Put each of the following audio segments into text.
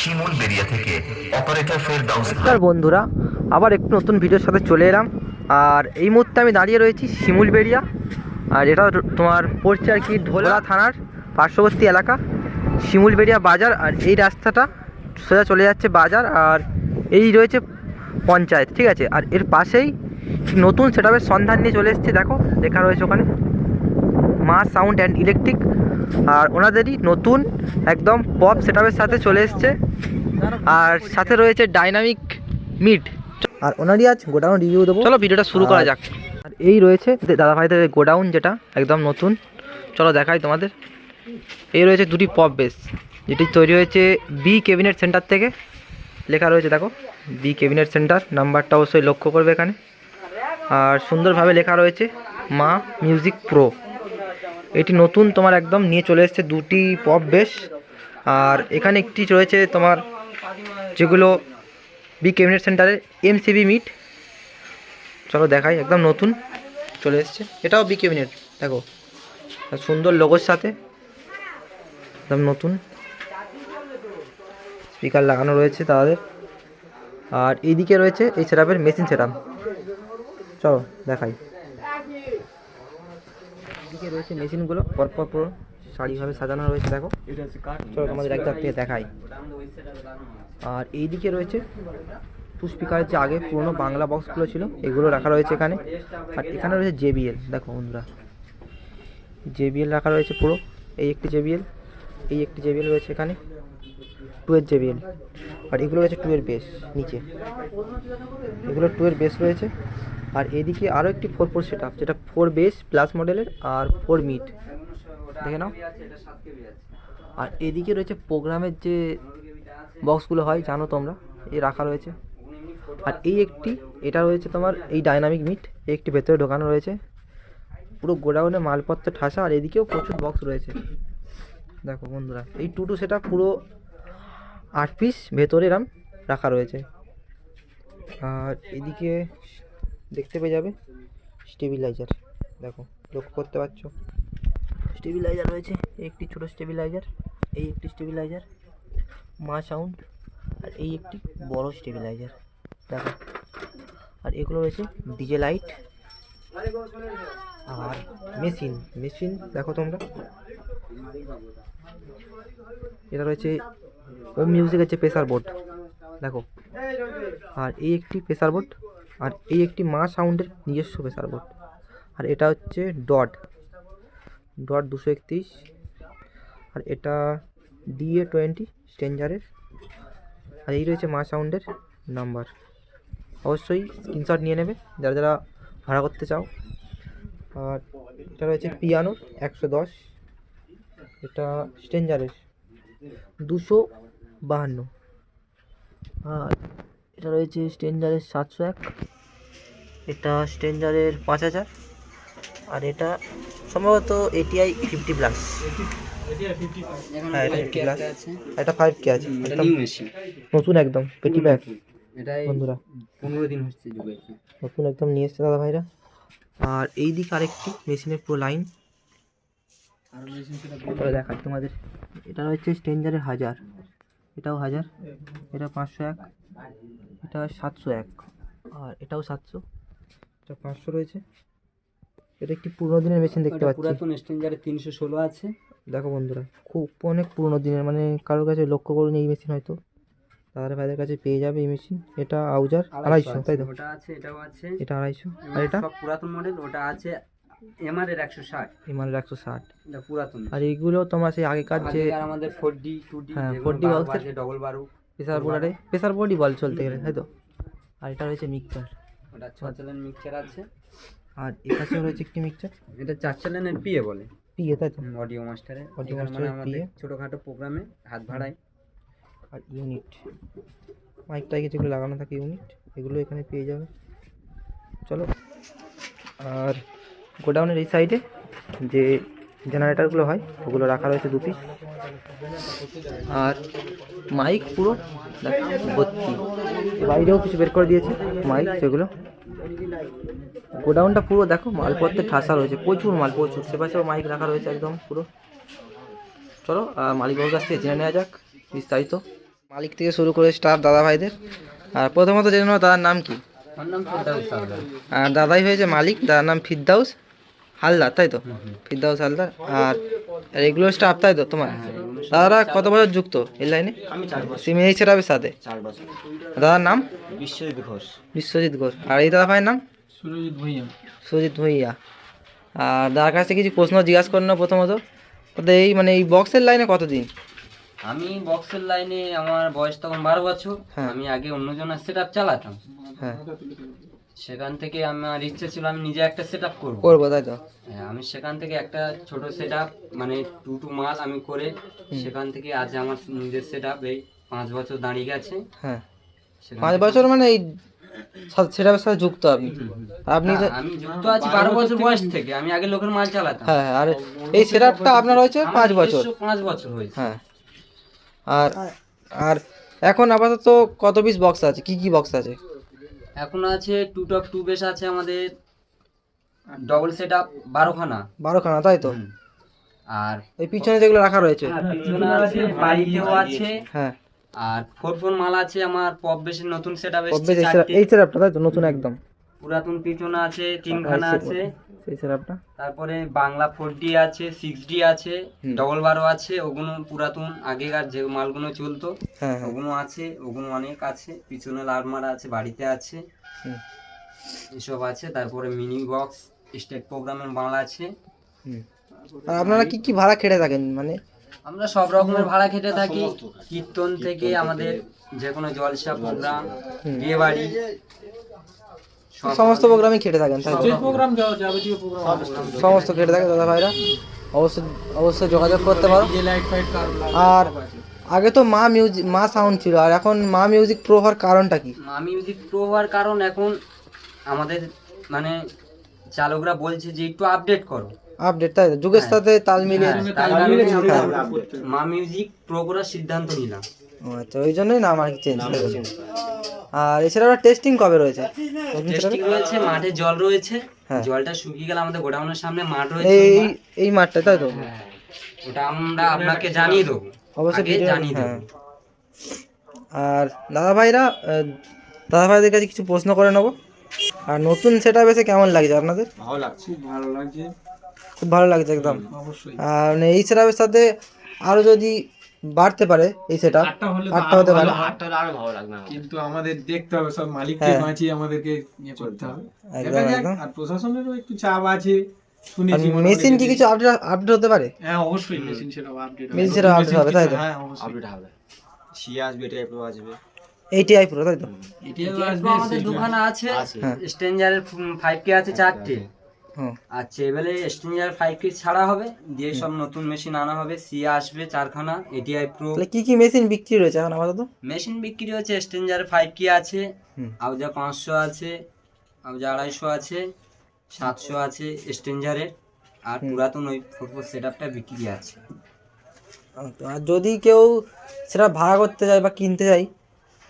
শিমুল বেরিয়া থেকে অপারেটর ফেরদাউস নমস্কার বন্ধুরা, আবার একটু নতুন ভিডিওর সাথে চলে এলাম। আর এই মুহূর্তে আমি দাঁড়িয়ে রয়েছি শিমুলবেড়িয়া আর এটা তোমার পড়ছে আর কি ঢোলা থানার পার্শ্ববর্তী এলাকা শিমুলবেড়িয়া বাজার। আর এই রাস্তাটা সোজা চলে যাচ্ছে বাজার, আর এই রয়েছে পঞ্চায়েত, ঠিক আছে? আর এর পাশেই নতুন সেটআপের সন্ধান নিয়ে চলে এসছে, দেখো, লেখা রয়েছে ওখানে। মা সাউন্ড অ্যান্ড ইলেকট্রিক আর ওনাদেরই নতুন একদম পপ সেটআপের সাথে চলে এসছে। আর সাথে রয়েছে ডাইনামিক মিড আর ওনারই আজ গোডাউন রিভিউ দেবো। চলো ভিডিওটা শুরু করা যাক। আর এই রয়েছে দাদা ভাইদের গোডাউন যেটা একদম নতুন। চলো দেখাই তোমাদের। এই রয়েছে দুটি পপ বেস যেটি তৈরি হয়েছে বি ক্যাবিনেট সেন্টার থেকে। লেখা রয়েছে দেখো বি ক্যাবিনেট সেন্টার নাম্বারটা অবশ্যই লক্ষ্য করবে এখানে। আর সুন্দরভাবে লেখা রয়েছে মা মিউজিক প্রো এটি নতুন, তোমার একদম নিয়ে চলে এসেছে দুটি পপ বেস আর এখানে একটি রয়েছে তোমার যেগুলো বি ক্যাবিনেট সেন্টারে এমসিবি মিট চলো দেখাই, একদম নতুন চলে এসছে। এটাও বি ক্যাবিনেট দেখো। সুন্দর লোগোর সাথে। একদম নতুন। স্পিকার লাগানো রয়েছে তাদের। আর এইদিকে রয়েছে এই সেটআপের মেশিন সেটআপ চলো, দেখাই। এদিকে রয়েছে মেশিনগুলো। পরপর পুরো সারিভাবে সাজানো রয়েছে, দেখো। চলো তোমাদের এক থেকে দেখাই। আর এইদিকে রয়েছে টু স্পিকারের যে আগে পুরোনো বাংলা বক্সগুলো ছিল, এগুলো রাখা রয়েছে এখানে। আর এখানে রয়েছে জেবিএল, দেখো বন্ধুরা। জেবিএল রাখা রয়েছে পুরো। এই একটি জেবিএল, এই একটি জেবিএল রয়েছে এখানে। টু এর জেবিএল। আর এগুলো রয়েছে টু এর বেস, নিচে। এগুলো টু এর বেস রয়েছে। আর এদিকে আরও একটি ফোর ফোর সেট যেটা ফোর বেস প্লাস মডেলের আর ফোর মিট দেখে নাও। আর এদিকে রয়েছে প্রোগ্রামের যে বক্সগুলো হয়, জানো তোমরা, এ রাখা রয়েছে। আর এই একটি, এটা রয়েছে তোমার এই ডাইনামিক মিট একটি ভেতরে ঢোকানো রয়েছে। পুরো গোডাউনে মালপত্র ঠাসা, আর এদিকেও প্রচুর বক্স রয়েছে। দেখো বন্ধুরা, এই টুটু সেটা পুরো আট পিস ভেতরে এরম রাখা রয়েছে। আর এদিকে দেখতে পেয়ে যাবে। স্টেবিলাইজার, দেখো, লক্ষ্য করতে পারছ? স্টেবিলাইজার রয়েছে, একটি ছোট স্টেবিলাইজার, এই একটি স্টেবিলাইজার, মা সাউন্ড, আর এই একটি বড় স্টেবিলাইজার, দেখো। আর এগুলো রয়েছে ডিজে লাইট আর মেশিন মেশিন দেখো তোমরা। এটা রয়েছে ওম মিউজিক হচ্ছে প্রেসার বোর্ড দেখো। আর এই একটি প্রেসার বোর্ড আর এই একটি মা সাউন্ডের নিজস্ব প্রেসার বোর্ড। আর এটা হচ্ছে ডট। ডট দুশো একত্রিশ। আর এটা ডিএ টোয়েন্টি স্ট্রেঞ্জারের। আর এই রয়েছে মা সাউন্ডের নাম্বার। অবশ্যই স্ক্রিনশট নিয়ে নেবে, যারা যারা ভাড়া করতে চাও। আর এটা রয়েছে পিয়ানো একশো দশ। এটা স্ট্রেঞ্জারের দুশো বাহান্ন। আর এটা রয়েছে স্ট্রেঞ্জারের সাতশো এক। এটা স্ট্রেঞ্জারের পাঁচ হাজার। আর এটা সম্ভবত এটিআই ফিফটি প্লাস। হ্যাঁ এটা ফিফটি প্লাস এটা ফাইভ কে আছে। এটা নতুন একদম পেটি ব্যাগ বন্ধুরা। পনেরো দিন হচ্ছে নতুন একদম নিয়ে এসছে দাদা ভাইরা। আর এই দিকে আরেকটি মেশিনের পুরো লাইন দেখাই তোমাদের। এটা হচ্ছে স্ট্রেঞ্জারের হাজার। এটাও হাজার। এটা পাঁচশো এক। এটা সাতশো এক। আর এটাও সাতশো। এটা পাঁচশো রয়েছে। এটা একটি পুরোনো দিনের মেশিন দেখতে পাচ্ছি। পুরাতন স্ট্রেঞ্জারে তিনশো ষোলো আছে। দেখো বন্ধুরা খুব অনেক পুরোনো দিনের মানে কারোর কাছে লক্ষ্য করুন এই মেশিন হয়তো। দাদার ভাইদের কাছে পেয়ে যাবে এই মেশিন এটা আউজার আড়াইশো তাই তো? ওটা আছে এটাও আছে। এটা আড়াইশো। আর এটা? সব পুরাতন মডেল ওটা আছে এমআর এর একশো ষাট। হিমালয়ের একশো ষাট। পুরাতন আর এইগুলো তোমার সেই আগেকার যে আমাদের ফোর ডি টু ডি হ্যাঁ, 4D box এর- ডবল বারু। প্রেসার বোর্ডারে প্রেসার বোর্ডই বল চলতে গেলে তাই তো? আর এটা রয়েছে মিক্সার ওটা ছ চ্যানেল মিক্সচার আছে। আর এখানে রয়েছে একটি মিক্সার এটা চার চ্যানেলের পিএ বলে? পিএ তাই তো? অডিও মাস্টারে অডিও মানে আমাদের ছোটোখাটো প্রোগ্রামে হাত ভাড়ায় আর ইউনিট মাইক টাইকে যেগুলো লাগানো থাকে ইউনিট এগুলো এখানে পেয়ে যাবে। চলো। আর গোডাউনের এই সাইডে যে জেনারেটারগুলো হয় ওগুলো রাখা রয়েছে দু পিস আর মাইক পুরো দেখো ভর্তি বাইরেও কিছু বের করে দিয়েছে মাইক সেগুলো। গোডাউনটা পুরো দেখো মালপত্রে ঠাসা রয়েছে প্রচুর মাল প্রচুর। সেপাশেও মাইক রাখা রয়েছে একদম পুরো। চলো আর মালিকবাবুর কাছ থেকে জেনে নেওয়া যাক বিস্তারিত। মালিক থেকে শুরু করে স্টাফ দাদা ভাইদের আর প্রথমত জেনে নেব দাদার নাম কি? আর দাদাই হয়েছে মালিক দাদার নাম ফিরদাউস। হালদার তাই তো? ফিরদাউস হালদার আর রেগুলার স্টাফ তাই তো তোমার? দাদারা কত বছর যুক্ত এই লাইনে আমি চার বছর। সিমিআই সেরাপের সাথে? চার বছর। দাদার নাম? বিশ্বজিৎ ঘোষ। বিশ্বজিৎ ঘোষ। আর এই দাদা ভাইয়ের নাম? সুরজিৎ ভুইয়া। সুজিত ভুইয়া। আর দাদার কাছে কিছু প্রশ্ন জিজ্ঞাসা করে নেব প্রথমত। তো এই মানে এই বক্সের লাইনে কতদিন? আমি বক্সের লাইনে আমার বয়স তখন বারো বছর। হ্যাঁ। আমি আগে অন্যজনের সেট আপ চালাতাম। হ্যাঁ। সেখান থেকে আমার ইচ্ছে ছিল আমি নিজে একটা সেট আপ করব। করব তাই তো? হ্যাঁ, আমি সেখান থেকে একটা ছোট সেট আপ মানে টু টু মাল আমি করে সেখান থেকে আজ আমার নিজের সেট আপ এই পাঁচ বছর দাঁড়িয়ে গেছে। হ্যাঁ। পাঁচ বছর মানে এই সেটাপের সাথে যুক্ত আপনি। আপনি না, আমি যুক্ত আছি বারো বছর বয়স থেকে আমি আগে লোকের মাল চালাতাম। হ্যাঁ হ্যাঁ, আর এই সেটআপটা আপনার হয়েছে পাঁচ বছর। পাঁচ বছর হয়েছে। হ্যাঁ। আর আর এখন আপাতত কত পিস বক্স আছে? কি কি বক্স আছে? এখন আছে টু টপ টু বেশ আছে আমাদের ডবল সেট আপ বারোখানা। বারোখানা তাই তো? আর এই পিছনে যেগুলো রাখা রয়েছে? হ্যাঁ, পিছনে আছে আছে। হ্যাঁ। আর ফোর ফোর মাল আছে আমার পপ বেশের নতুন সেট আপ এই সেট আপটা তাই তো? নতুন একদম। পুরাতন পিছনে আছে তিনখানা আছে। সেই সেটআপটা তারপরে বাংলা ফোর ডি আছে সিক্স ডি আছে ডবল বারো আছে ওগুলো পুরাতন আগেকার যে মালগুলো চলতো হ্যাঁ হ্যাঁ। ওগুলো আছে ওগুলো অনেক আছে। পিছনে লালমার আছে বাড়িতে আছে। এসব আছে তারপরে মিনি বক্স স্টেট প্রোগ্রামের মাল আছে। আর আপনারা কি কি ভাড়া খেটে থাকেন? মানে আমরা সব রকমের ভাড়া খেটে থাকি। কীর্তন থেকে আমাদের যে কোনো জলসা প্রোগ্রাম বিয়ে বাড়ি সমস্ত প্রোগ্রামই খেটে থাকেন তাই? প্রোগ্রাম যাবতীয় প্রোগ্রাম সমস্ত খেটে থাকে দাদা ভাইরা অবশ্যই অবশ্যই যোগাযোগ করতে পারো। যে লাইট ফাইট কার আর আগে তো মা মিউজিক মা সাউন্ড ছিল আর এখন মা মিউজিক প্রো হওয়ার কারণটা কি? মা মিউজিক প্রো হওয়ার কারণ এখন আমাদের মানে চালকরা বলছে যে একটু আপডেট করো। আপডেট তাই তো? যুগের সাথে তাল মিলিয়ে হ্যাঁ, মা মিউজিক প্রো করার সিদ্ধান্ত নিলাম। ও আচ্ছা ওই জন্যই নাম আর কি চেঞ্জ করেছে আর এছাড়া টেস্টিং কবে রয়েছে? টেস্টিং রয়েছে মাঠে জল রয়েছে হ্যাঁ। জলটা শুকিয়ে গেলে আমাদের গোডাউনের সামনে মাঠ রয়েছে এই এই মাঠটা তাই তো? হ্যাঁ, ওটা আমরা আপনাকে জানিয়ে দেবো অবশ্যই জানিয়ে দেবো। হ্যাঁ। আর দাদা ভাইরা দাদা ভাইদের কাছে কিছু প্রশ্ন করে নেব। আর নতুন সেটা এসে কেমন লাগছে আপনাদের? ভালো লাগছে খুব ভালো লাগছে। খুব ভালো লাগছে একদম। অবশ্যই। আর মানে এই সেটআপের সাথে আরও যদি বাড়তে পারে এই সেটা আটটা হতে পারে। আটটা আরও ভালো লাগবে। কিন্তু আমাদের দেখতে হবে সব মালিককে হ্যাঁ। বাঁচিয়ে আমাদেরকে ইয়ে করতে হবে। আর প্রশাসনেরও একটু চাপ আছে মেশিন কি কিছু আপডেট আপডেট হতে পারে? হ্যাঁ অবশ্যই মেশিন সেটা আপডেট Machine সেটাও update হবে, তাই তো? হ্যাঁ অবশ্যই। আপডেট হবে। সিয়া আসবে এটাই প্রো আসবে। এইটিআই প্রো তাই তো? এরপর আসবে আমাদের দোকানে আছে। হ্যাঁ। স্ট্রেঞ্জারের ফাইভ কে আছে চারটে। হুম আচ্ছা এবারে স্ট্রেঞ্জার ফাইভ কে ছাড়া হবে দিয়ে সব নতুন মেশিন আনা হবে সিয়া আসবে চারখানা এটিআই প্রো তাহলে কি কি মেশিন বিক্রি রয়েছে এখন আপাতত? মেশিন বিক্রি হচ্ছে স্ট্রেঞ্জার ফাইভ কে আছে হুম। আউজা পাঁচশো আছে আউজা আড়াইশো আছে সাতশো আছে স্ট্রেঞ্জারের আর পুরাতন ওই ফোর ফোর সেট আপটা বিক্রি আছে। আর যদি কেউ সেটা ভাড়া করতে যায় বা কিনতে যায়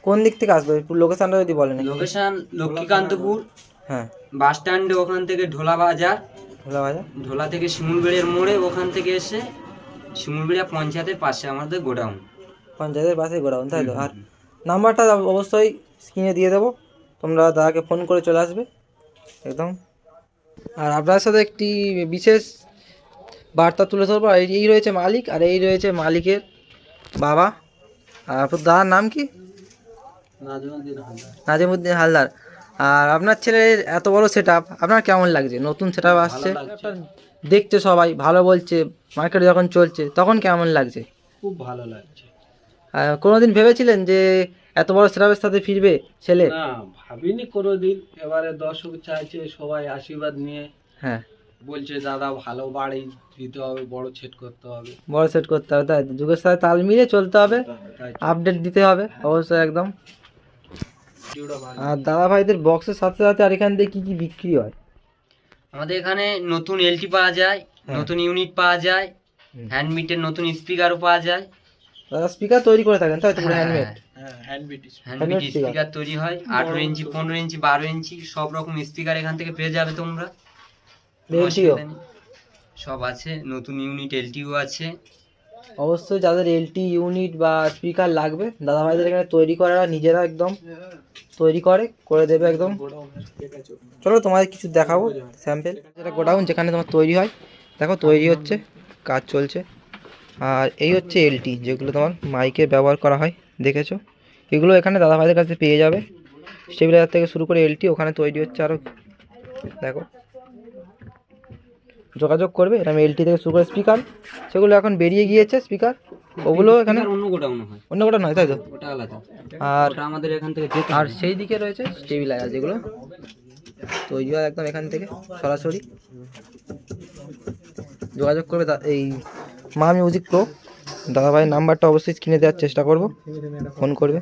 কোন দিক থেকে আসবে? লোকেশনটা যদি বলেন। লোকেশন লক্ষ্মীকান্তপুর। হ্যাঁ। বাস স্ট্যান্ডে ওখান থেকে ঢোলা বাজার। ভোলা বাজার? ঢোলা থেকে শিমুলবেড়িয়ার মোড়ে ওখান থেকে এসে শিমুলবেড়িয়া পঞ্চায়েতের পাশে আমাদের গোডাউন। পঞ্চায়েতের পাশে গোডাউন তাই তো? আর নাম্বারটা অবশ্যই স্ক্রিনে দিয়ে দেবো। তোমরা দাদাকে ফোন করে চলে আসবে। একদম। আর আপনার সাথে একটি বিশেষ বার্তা তুলে ধরবো। আর এই- এই রয়েছে মালিক আর এই রয়েছে মালিকের বাবা। আর আপনার দাদার নাম কি? নাজিমুদ্দিন হালদার। আর আপনার ছেলের এত বড় সেট আপনার কেমন লাগছে? নতুন সেট আসছে? দেখছে সবাই ভালো বলছে মার্কেটে যখন চলছে তখন কেমন লাগছে? খুব ভালো লাগছে। আর কোনোদিন ভেবেছিলেন যে এত বড় সেটআপের সাথে ফিরবে ছেলে? না ভাবিনি কোনোদিন। এবারে দর্শক চাইছে সবাই আশীর্বাদ নিয়ে। হ্যাঁ। বলছে দাদা ভালো বাড়ি দিতে হবে বড় সেট করতে হবে। বড় সেট করতে হবে তাই যুগের সাথে তাল মিলিয়ে চলতে হবে। আপডেট দিতে হবে অবশ্যই একদম। আর দাদা ভাইদের বক্সের সাথে সাথে আর এখান থেকে কি কি বিক্রি হয়? আমাদের এখানে নতুন এলটি পাওয়া যায় নতুন ইউনিট পাওয়া যায়। হ্যান্ডমিটের নতুন স্পিকারও পাওয়া যায়। দাদা স্পিকার তৈরি করে থাকেন তাই তো পুরো হ্যান্ডমেড হ্যাঁ হ্যান্ড হ্যান্ডমিট স্পিকার তৈরি হয় আঠেরো ইঞ্চি পনেরো ইঞ্চি বারো ইঞ্চি সব রকম স্পিকার এখান থেকে পেয়ে যাবে তোমরা। সব আছে নতুন ইউনিট এলটিও আছে। অবশ্যই যাদের এলটি ইউনিট বা স্পিকার লাগবে, দাদাভাইদের এখানে তৈরি করা নিজেরা একদম তৈরি করে করে দেবে একদম। চলো তোমাদের কিছু দেখাবো স্যাম্পেল যেটা গোডাউন, যেখানে তোমার তৈরি হয়, দেখো তৈরি হচ্ছে, কাজ চলছে। আর এই হচ্ছে এলটি যেগুলো তোমার মাইকে ব্যবহার করা হয়, দেখেছ? এগুলো এখানে দাদাভাইদের কাছে পেয়ে যাবে। স্টেবিলাইজার থেকে শুরু করে এলটি ওখানে তৈরি হচ্ছে আরও দেখো। যোগাযোগ করবে। এরকম এলটি থেকে শুরু করে স্পিকার সেগুলো এখন বেরিয়ে গিয়েছে স্পিকার ওগুলো এখানে অন্য গোডাউন হয়। অন্য কোটা নয় তাই তো? ওটা আলাদা। আর ওটা আমাদের এখান থেকে আর সেই দিকে রয়েছে স্টেবিলাইজার যেগুলো। তৈরি হয় একদম এখান থেকে সরাসরি। যোগাযোগ করবে এই মা মিউজিক প্রো দাদাভাইয়ের নাম্বারটা অবশ্যই স্ক্রিনে দেওয়ার চেষ্টা করব। ফোন করবে।